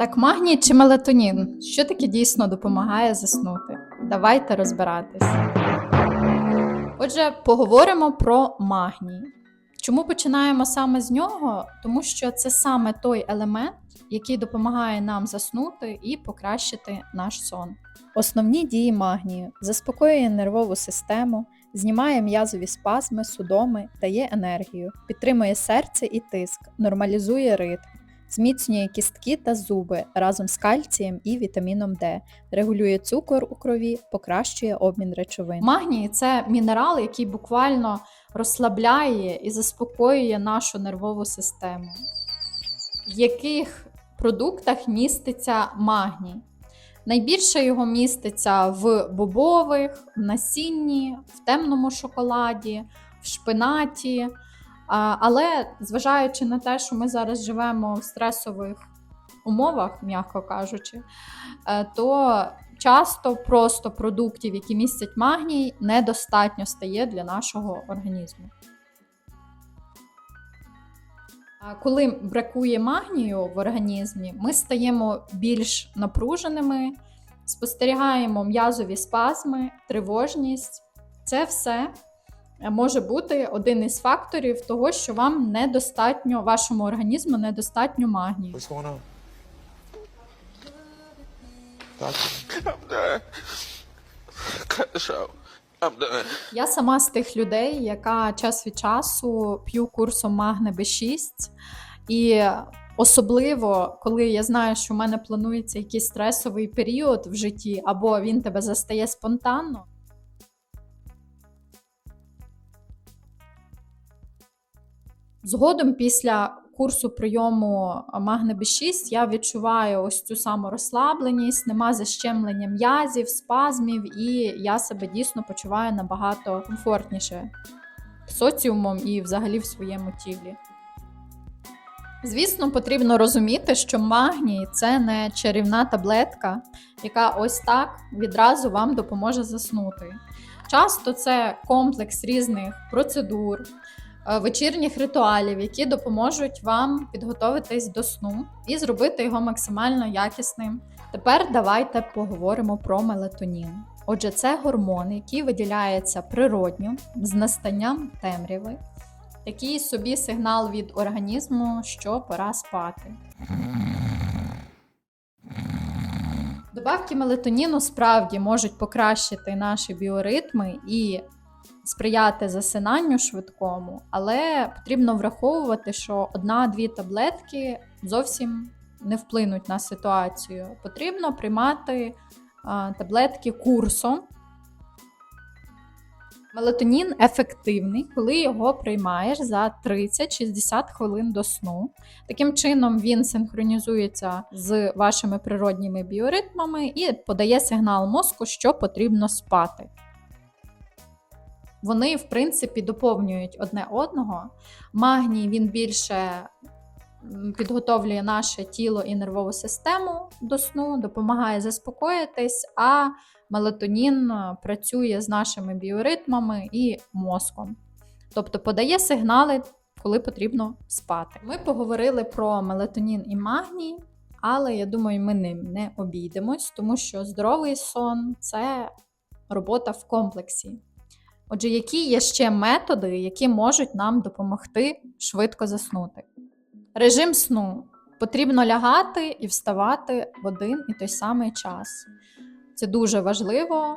Так, магній чи мелатонін? Що таке дійсно допомагає заснути? Давайте розбиратись. Отже, поговоримо про магній. Чому починаємо саме з нього? Тому що це саме той елемент, який допомагає нам заснути і покращити наш сон. Основні дії магнію заспокоює нервову систему, знімає м'язові спазми, судоми, дає енергію, підтримує серце і тиск, нормалізує ритм, зміцнює кістки та зуби разом з кальцієм і вітаміном Д, регулює цукор у крові, покращує обмін речовин. Магній це мінерал, який буквально розслабляє і заспокоює нашу нервову систему. В яких продуктах міститься магній? Найбільше його міститься в бобових, в насінні, в темному шоколаді, в шпинаті. Але зважаючи на те, що ми зараз живемо в стресових умовах, м'яко кажучи, е, то часто просто продуктів, які містять магній, недостатньо стає для нашого організму. Коли бракує магнію в організмі, ми стаємо більш напруженими, спостерігаємо м'язові спазми, тривожність. Це все може бути один із факторів того, що вам недостатньо, вашому організму недостатньо магнію. Я сама з тих людей, яка час від часу п'ю курсом Магне Б6. І особливо, коли я знаю, що в мене планується якийсь стресовий період в житті, або він тебе застає спонтанно. Згодом після курсу прийому Магне Б6 я відчуваю ось цю саму розслабленість, нема защемлення м'язів, спазмів, і я себе дійсно почуваю набагато комфортніше соціумом і взагалі в своєму тілі. Звісно, потрібно розуміти, що магній це не чарівна таблетка, яка ось так відразу вам допоможе заснути. Часто це комплекс різних процедур, вечірніх ритуалів, які допоможуть вам підготуватись до сну і зробити його максимально якісним. Тепер давайте поговоримо про мелатонін. Отже, це гормон, який виділяється природньо з настанням темряви. Такий собі сигнал від організму, що пора спати. Добавки мелатоніну справді можуть покращити наші біоритми і сприяти засинанню швидкому, але потрібно враховувати, що одна-дві таблетки зовсім не вплинуть на ситуацію. Потрібно приймати таблетки курсом. Мелатонін ефективний, коли його приймаєш за 30-60 хвилин до сну. Таким чином він синхронізується з вашими природніми біоритмами і подає сигнал мозку, що потрібно спати. Вони, в принципі, доповнюють одне одного. Магній він більше підготовлює наше тіло і нервову систему до сну, допомагає заспокоїтись, а мелатонін е, працює з нашими біоритмами і мозком. Тобто подає сигнали, коли потрібно спати. Ми поговорили про мелатонін і магній, але я думаю, ми ним не обійдемось, тому що здоровий сон це робота в комплексі. Отже, які є ще методи, які можуть нам допомогти швидко заснути? Режим сну потрібно лягати і вставати в один і той самий час. Це дуже важливо,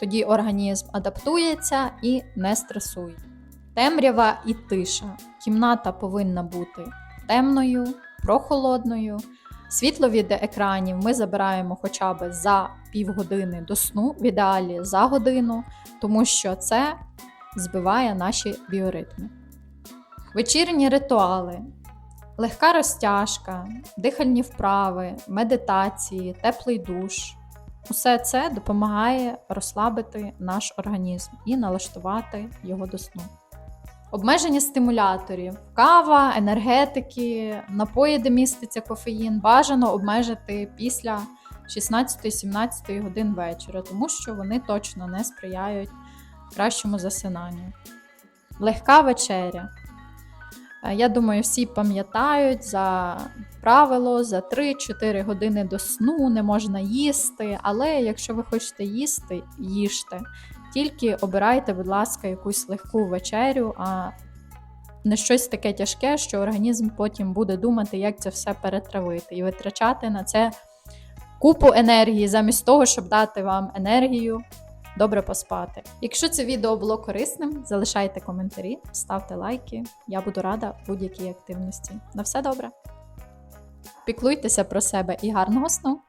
тоді організм адаптується і не стресує. Темрява і тиша. Кімната повинна бути темною, прохолодною. Світло від екранів ми забираємо хоча б за півгодини до сну, в ідеалі за годину, тому що це збиває наші біоритми. Вечірні ритуали, легка розтяжка, дихальні вправи, медитації, теплий душ. Усе це допомагає розслабити наш організм і налаштувати його до сну. Обмеження стимуляторів, кава, енергетики, напої, де міститься кофеїн, бажано обмежити після 16-17 годин вечора, тому що вони точно не сприяють кращому засинанню. Легка вечеря. Е, Я думаю, всі пам'ятають за правило за 3-4 години до сну не можна їсти. Але якщо ви хочете їсти, їжте. Тільки обирайте, будь ласка, якусь легку вечерю, а не щось таке тяжке, що організм потім буде думати, як це все перетравити, і витрачати на це купу енергії, замість того, щоб дати вам енергію добре поспати. Якщо це відео було корисним, залишайте коментарі, ставте лайки. Я буду рада будь-якій активності. На все добре. Піклуйтеся про себе і гарного сну!